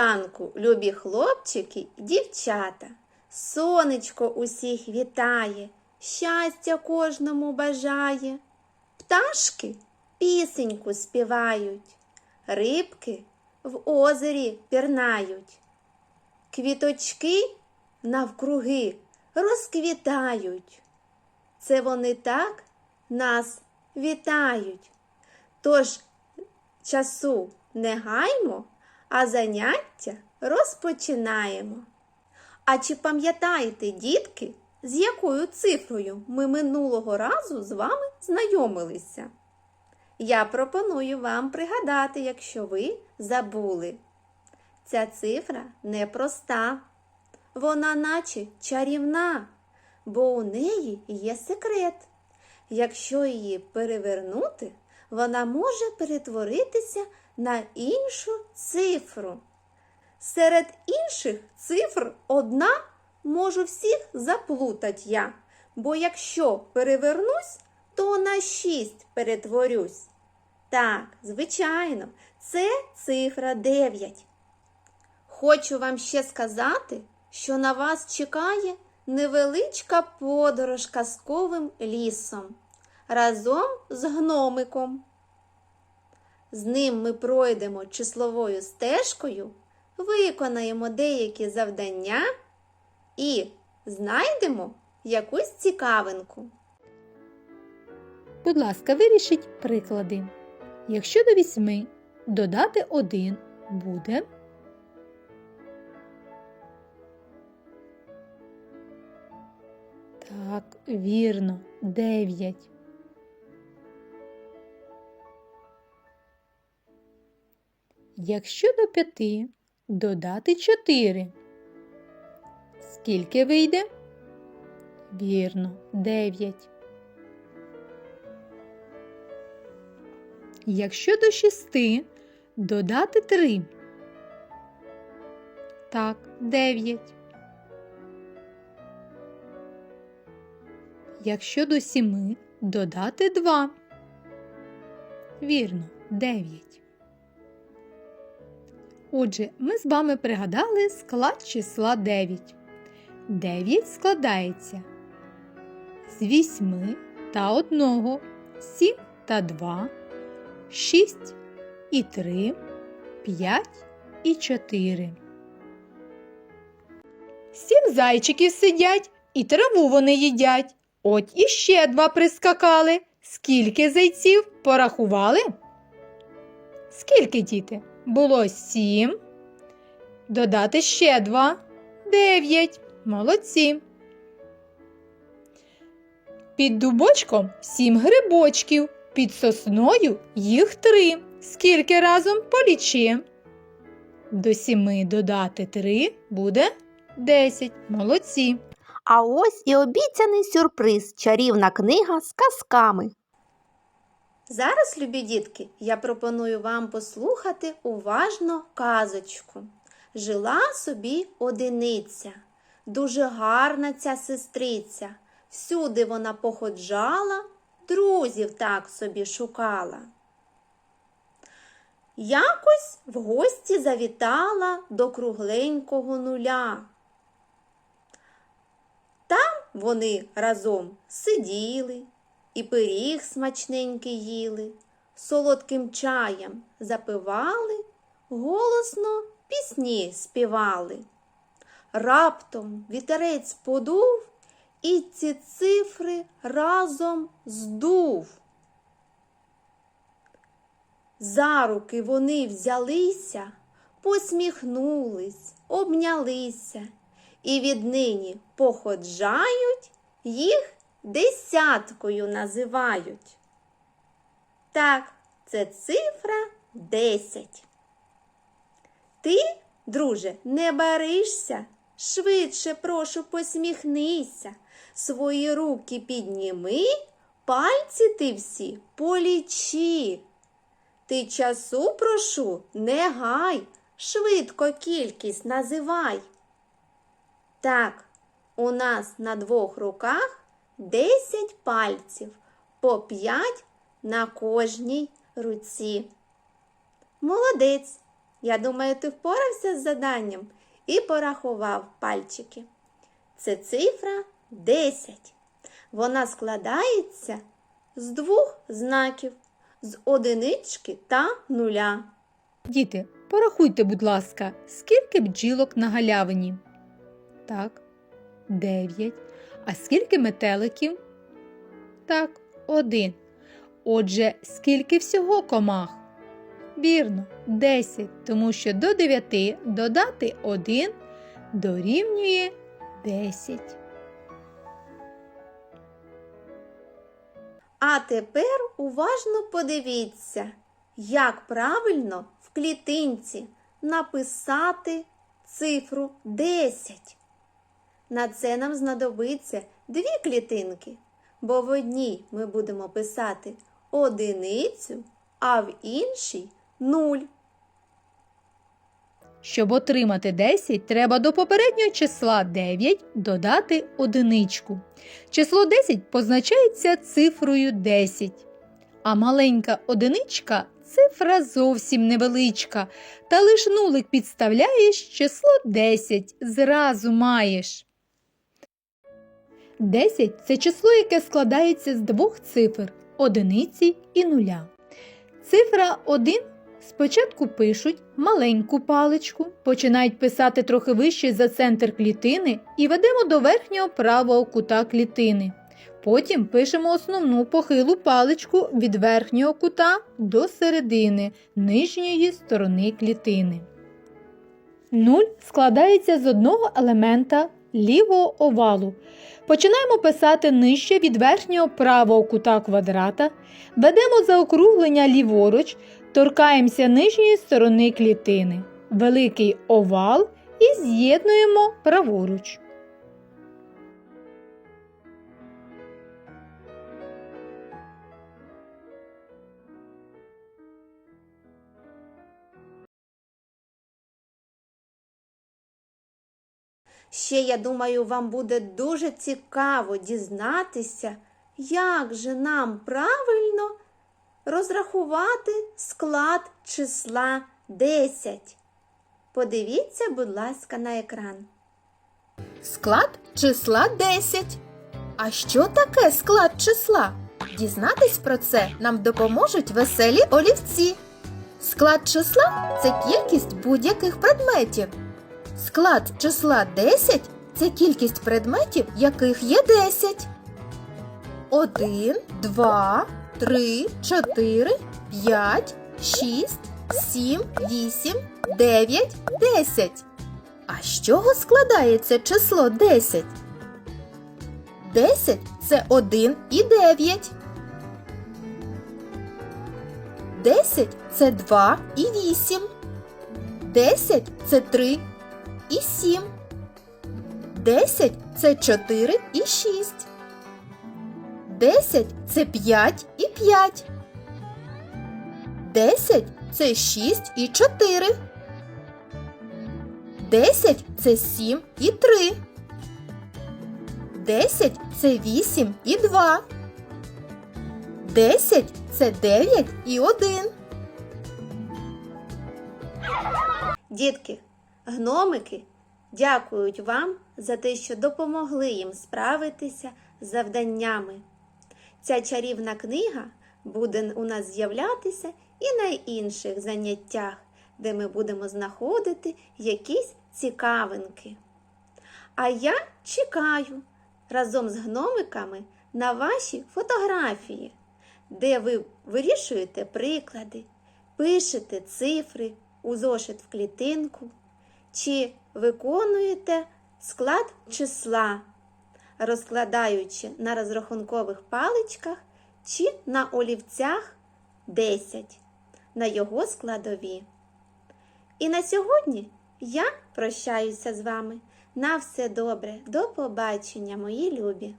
ранку, любі хлопчики і дівчата. Сонечко усіх вітає, щастя кожному бажає. Пташки пісеньку співають, рибки в озері пірнають. Квіточки навкруги розквітають. Це вони так нас вітають. Тож часу не гаймо, а заняття розпочинаємо. А чи пам'ятаєте, дітки, з якою цифрою ми минулого разу з вами знайомилися? Я пропоную вам пригадати, якщо ви забули. Ця цифра непроста, вона наче чарівна, бо у неї є секрет. Якщо її перевернути, вона може перетворитися на іншу цифру. Серед інших цифр одна можу всіх заплутать я, бо якщо перевернусь, то на шість перетворюсь. Так, звичайно, це цифра 9. Хочу вам ще сказати, що на вас чекає невеличка подорож казковим лісом разом з гномиком. З ним ми пройдемо числовою стежкою, виконаємо деякі завдання і знайдемо якусь цікавинку. Будь ласка, вирішіть приклади. Якщо до вісьми додати один буде. Так, вірно, дев'ять. Якщо до п'яти додати чотири. Скільки вийде? Вірно, дев'ять. Якщо до шести додати три. Так, дев'ять. Якщо до сіми додати два. Вірно, дев'ять. Отже, ми з вами пригадали склад числа 9. 9 складається з 8 та 1, 7 та 2, 6 і 3, 5 і 4. Сім зайчиків сидять і траву вони їдять. От іще два прискакали. Скільки зайців порахували? Скільки, діти? Було сім. Додати ще два. Дев'ять. Молодці. Під дубочком сім грибочків. Під сосною їх три. Скільки разом полічи. До сіми додати три буде десять. Молодці. А ось і обіцяний сюрприз чарівна книга з казками. Зараз, любі дітки, я пропоную вам послухати уважно казочку. Жила собі одиниця, дуже гарна ця сестриця. Всюди вона походжала, друзів так собі шукала. Якось в гості завітала до кругленького нуля. Там вони разом сиділи і пиріг смачненький їли, солодким чаєм запивали, голосно пісні співали. Раптом вітерець подув і ці цифри разом здув. За руки вони взялися, посміхнулись, обнялися і віднині походжають, їх десяткою називають. Так, це цифра 10. Ти, друже, не баришся, швидше прошу посміхнися, свої руки підніми, пальці ти всі полічи. Ти часу прошу, не гай, швидко кількість називай. Так, у нас на двох руках 10 пальців, по 5 на кожній руці. Молодець, Я думаю, ти впорався з заданням і порахував пальчики. Це цифра 10. Вона складається з двох знаків з одинички та нуля. Діти, порахуйте, будь ласка, скільки бджілок на галявині? Так, дев'ять. А скільки метеликів? Так, один. Отже, скільки всього комах? Вірно, 10, тому що до 9 додати 1 дорівнює 10. А тепер уважно подивіться, як правильно в клітинці написати цифру 10. На це нам знадобиться дві клітинки, бо в одній ми будемо писати одиницю, а в іншій нуль. Щоб отримати 10, треба до попереднього числа 9 додати одиничку. Число 10 позначається цифрою 10. А маленька одиничка цифра зовсім невеличка. Та лиш нулик підставляєш число 10 зразу маєш. 10 це число, яке складається з двох цифр одиниці і нуля. Цифра 1 Спочатку пишуть маленьку паличку, починають писати трохи вище за центр клітини і ведемо до верхнього правого кута клітини. Потім пишемо основну похилу паличку від верхнього кута до середини нижньої сторони клітини. Нуль складається з одного елемента лівого овалу. Починаємо писати нижче від верхнього правого кута квадрата, ведемо заокруглення ліворуч, торкаємося нижньої сторони клітини, великий овал і з'єднуємо праворуч. Ще, я думаю, вам буде дуже цікаво дізнатися, як же нам правильно розрахувати склад числа 10. Подивіться, будь ласка, на екран. Склад числа 10. А що таке склад числа? Дізнатись про це нам допоможуть веселі олівці. Склад числа це кількість будь-яких предметів. Склад числа 10 це кількість предметів, яких є 10. 1, 2, 3, 4, 5, 6, 7, 8, 9, 10. А з чого складається число 10? 10 це 1 і 9. 10 це 2 і 8. 10 це 3 і 7. 10 це 4 і 6. 10 це 5 і 5. 10 це 6 і 4. 10 це 7 і 3. 10 це 8 і 2. 10 це 9 і 1. Дітки, гномики дякують вам за те, що допомогли їм справитися з завданнями. Ця чарівна книга буде у нас з'являтися і на інших заняттях, де ми будемо знаходити якісь цікавинки. А я чекаю разом з гномиками на ваші фотографії, де ви вирішуєте приклади, пишете цифри у зошит в клітинку, чи виконуєте склад числа, розкладаючи на розрахункових паличках чи на олівцях 10 на його складові. І на сьогодні я прощаюся з вами. На все добре, до побачення, мої любі!